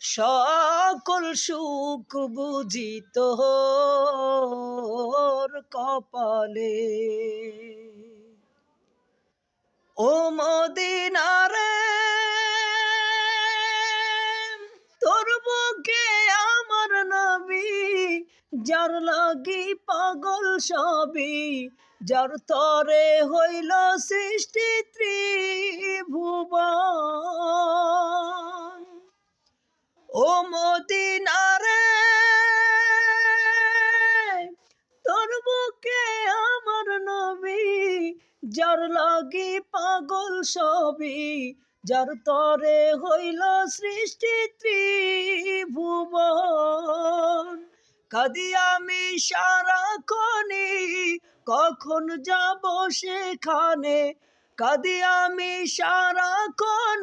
সকল সুখ বুঝি তোর কপালে। ও মদিনারে, তোর বুকে আমার নবী, যার লাগি পাগল সবই যার তরে হইল সৃষ্টি ত্রিভুবন। ও মদিনারে, তোর বুকে আমার নবী, যার লাগি পাগল সবই যার তরে হইল সৃষ্টি ত্রিভুবন। কাদি আমি সারা খনি কখন যাব সেখানে? কাদি আমি সারা কনে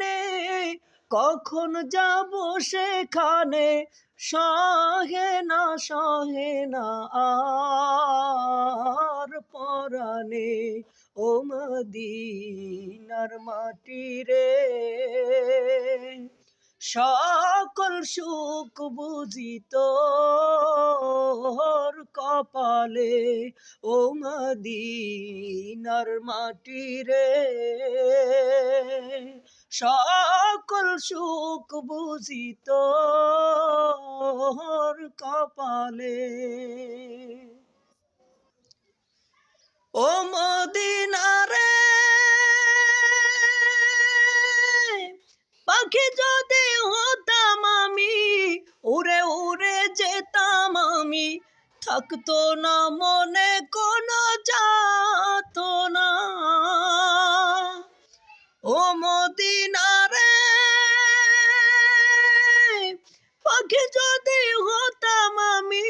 কখন যাব সেখানে? সহে না সহে না আর পরানে ও মদিনার মাটি রে। সকল সুখ বুঝিত কপালে। ও মদিনার মাটি রে। সকল সুখ বুঝিত কপালে। ও মদিনারে পাখি যদি থাকতো না, মনে কোনো যাত না। ও মদিনারে, পাখি যদি হতাম আমি,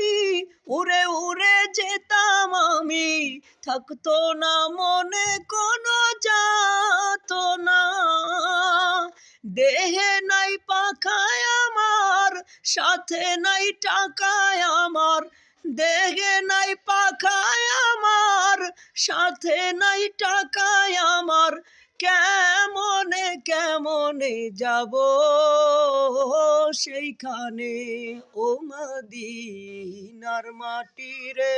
উড়ে উড়ে যেতাম আমি। থাকতো না, মনে কোনো যাত না। দেহে নাই পাখায় আমার, সাথে নাই টাকায় আমার। দেহে নাই পাখায় আমার, সাথে নাই টাকায় আমার। কেমনে কেমনে যাব সেইখানে? ও মাদিনার মাটি রে।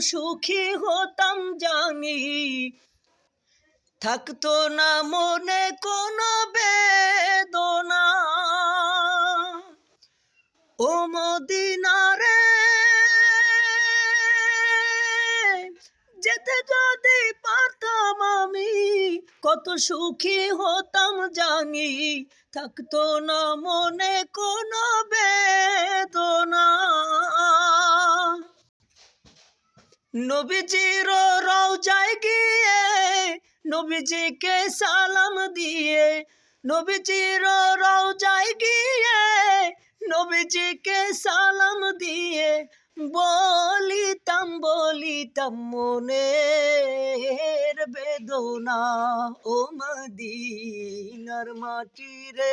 সুখী হতাম জানি। থাকতো না মনে কোনো বেদনা। ও মদিনারে, যেতে যদি পারতাম আমি, কত সুখী হতাম জানি। থাকতো না মনে কোনো বেদনা। নবীজির রওজায় গিয়ে, নবীজিকে সালাম দিয়ে, নবীজির রওজায় গিয়ে, নবীজিকে সালাম দিয়ে বলিতাম বলিতাম মনের বেদনা, ও মদিনার মাটি রে।